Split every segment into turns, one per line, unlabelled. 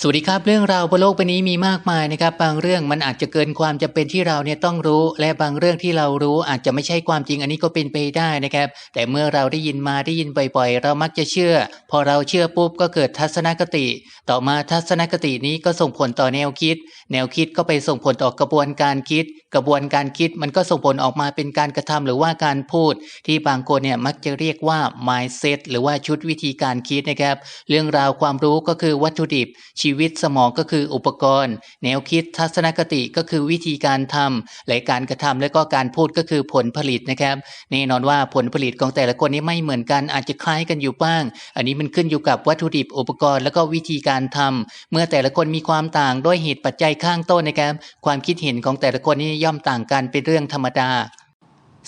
สวัสดีครับเรื่องราวบนโลกใบนี้มีมากมายนะครับ บางเรื่องมันอาจจะเกินความจำเป็นที่เราเนี่ยต้องรู้ และบางเรื่องที่เรารู้อาจจะไม่ใช่ความจริงอันนี้ก็เป็นไปได้นะครับ แต่เมื่อเราได้ยินมาได้ยินบ่อยๆ เรามักจะเชื่อ พอเราเชื่อปุ๊บก็เกิดทัศนคติ ต่อมาทัศนคตินี้ก็ส่งผลต่อแนวคิด แนวคิดก็ไปส่งผลต่อกระบวนการคิด กระบวนการคิดมันก็ส่งผลออกมาเป็นการกระทำหรือว่าการพูด ที่บางคนเนี่ยมักจะเรียกว่า mindset หรือว่าชุดวิธีการคิดนะครับ เรื่องราวความรู้ก็คือวัตถุดิบชีวิตสมองก็คืออุปกรณ์ แนวคิดทัศนคติก็คือวิธีการทำและการกระทำและก็การพูดก็คือผลผลิตนะครับแน่นอนว่าผลผลิตของแต่ละคนนี้ไม่เหมือนกันอาจจะคล้ายกันอยู่บ้าง อันนี้มันขึ้นอยู่กับวัตถุดิบอุปกรณ์แล้วก็วิธีการทำเมื่อแต่ละคนมีความต่างด้วยเหตุปัจจัยข้างต้นนะครับความคิดเห็นของแต่ละคนนี้ย่อมต่างกันเป็นเรื่องธรรมดา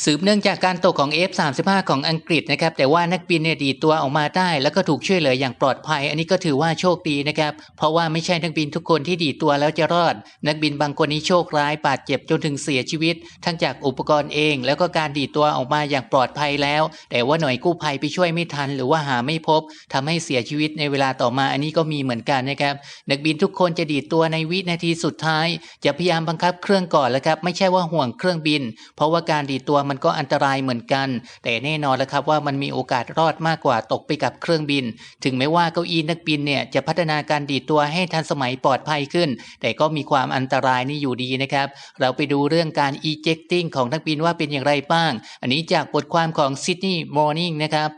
สืบเนื่องจากการตกของ F35 ของอังกฤษนะครับแต่ว่านักบินเนี่ยดีตัวออกมาได้ แล้วก็ถูกช่วยเหลืออย่างปลอดภัย อันนี้ก็ถือว่าโชคดีนะครับเพราะว่าไม่ใช่นักบินทุกคนที่ดีตัวแล้วจะรอด นักบินบางคนนี้โชคร้ายบาดเจ็บจนถึงเสียชีวิต ทั้งจากอุปกรณ์เอง แล้วก็การดีตัวออกมาอย่างปลอดภัยแล้ว แต่ว่าหน่วยกู้ภัยไปช่วยไม่ทัน หรือว่าหาไม่พบทำให้เสียชีวิตในเวลาต่อมาอันนี้ก็มีเหมือนกันนะครับนักบินทุกคนจะดีตัวในวินาทีสุดท้าย จะพยายามบังคับเครื่องก่อนแล้วครับไม่ใช่ว่าห่วงเครื่องบิน เพราะว่าการดีตัวมันก็อันตรายเหมือนกัน แต่แน่นอนแล้วครับว่ามันมีโอกาสรอดมากกว่าตกไปกับเครื่องบิน ถึงแม้ว่าเก้าอี้นักบินเนี่ยจะพัฒนาการดีดตัวให้ทันสมัยปลอดภัยขึ้น แต่ก็มีความอันตรายนี่อยู่ดีนะครับ เราไปดูเรื่องการ ejecting ของนักบินว่าเป็นอย่างไรบ้าง อันนี้จากบทความของ Sydney Morning นะครับ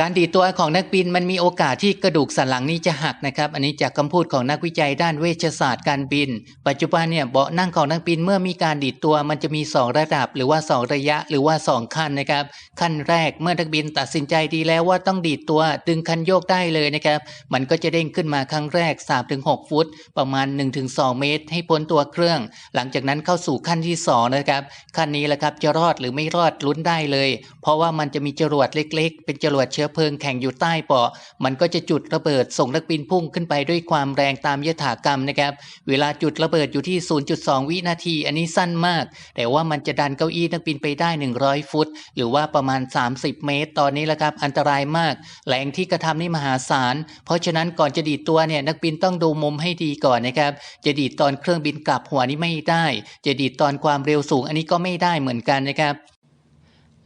การดีดตัวของนักบินมันมีโอกาสที่กระดูกสันหลังนี้จะหักนะครับ อันนี้จากคำพูดของนักวิจัยด้านเวชศาสตร์การบิน ปัจจุบันเนี่ยเบาะนั่งของนักบินเมื่อมีการดีดตัวมันจะมี 2 ระดับ หรือว่า 2 ระยะหรือว่า 2 ขั้นนะครับ ขั้นแรกเมื่อนักบินตัดสินใจดีแล้วว่าต้องดีดตัวดึงคันโยกได้เลยนะครับ มันก็จะเด้งขึ้นมาครั้งแรก 3-6 ฟุต ประมาณ 1-2 เมตร ให้พ้นตัวเครื่อง หลังจากนั้นเข้าสู่ขั้นที่สองนะครับขั้นนี้แหละครับจะรอดหรือไม่รอดลุ้นได้เลย เพราะว่ามันจะมีจรวดเล็ก ๆ เป็นจรวดเชื้อเพลิงแข่งอยู่ใต้เบาะ มันก็จะจุดระเบิดส่งนักบินพุ่งขึ้นไปด้วยความแรงตามยถากรรมนะครับ เวลาจุดระเบิดอยู่ที่ 0.2 วินาที อันนี้สั้นมาก แต่ว่ามันจะดันเก้าอี้นักบินไปได้ 100 ฟุต หรือว่าประมาณ 30 เมตร ตอนนี้แหละครับ อันตรายมาก แรงที่กระทำนี่มหาศาล เพราะฉะนั้นก่อนจะดีดตัวเนี่ยนักบินต้องดูมุมให้ดีก่อนนะครับ จะดีดตอนเครื่องบินกลับหัวนี่ไม่ได้ จะดีดตอนความเร็วสูง อันนี้ก็ไม่ได้เหมือนกันนะครับ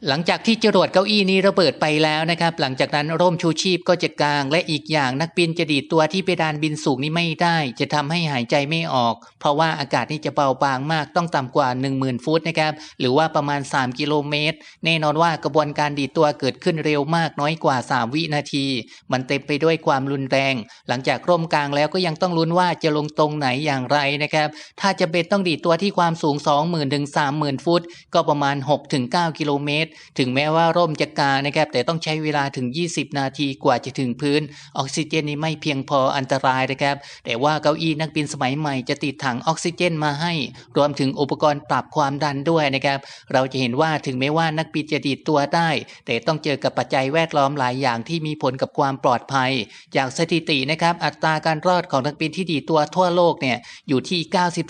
หลังจากที่จรวดเก้าอี้นี้ระเบิดไปแล้วนะครับ หลังจากนั้นร่มชูชีพก็จะกลาง และอีกอย่างนักบินจะดีดตัวที่เพดานบินสูงนี้ไม่ได้ จะทำให้หายใจไม่ออก เพราะว่าอากาศนี่จะเบาบางมากต้องต่ำกว่า 10,000 ฟุตนะครับหรือว่าประมาณ 3 กิโลเมตร แน่นอนว่ากระบวนการดีดตัวเกิดขึ้นเร็วมากน้อยกว่า 3 วินาที มันเต็มไปด้วยความรุนแรง หลังจากร่มกลางแล้วก็ยังต้องลุ้นว่าจะลงตรงไหนอย่างไรนะครับถ้าจะเป็นต้องดีดตัวที่ความสูง 20,000ถึง30,000 ฟุต ก็ประมาณ 6-9 กิโลเมตรถึงแม้ว่าร่มจะกางนะครับ แต่ต้องใช้เวลาถึง 20 นาทีกว่าจะถึงพื้น ออกซิเจนนี่ไม่เพียงพออันตรายนะครับ แต่ว่าเก้าอี้นักบินสมัยใหม่จะติดถังออกซิเจนมาให้ รวมถึงอุปกรณ์ปรับความดันด้วยนะครับ เราจะเห็นว่าถึงแม้ว่านักบินจะดีดตัวได้ แต่ต้องเจอกับปัจจัยแวดล้อมหลายอย่างที่มีผลกับความปลอดภัย จากสถิตินะครับ อัตราการรอดของนักบินที่ดีดตัวทั่วโลกเนี่ยอยู่ที่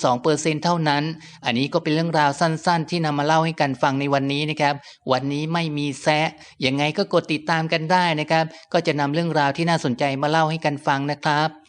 92%เท่านั้น อันนี้ก็เป็นเรื่องราวสั้น ๆ ที่นำมาเล่าให้กันฟังในวันนี้นะครับวันนี้ไม่มีแซะยังไงก็กดติดตามกันได้นะครับ ก็จะนำเรื่องราวที่น่าสนใจมาเล่าให้กันฟังนะครับ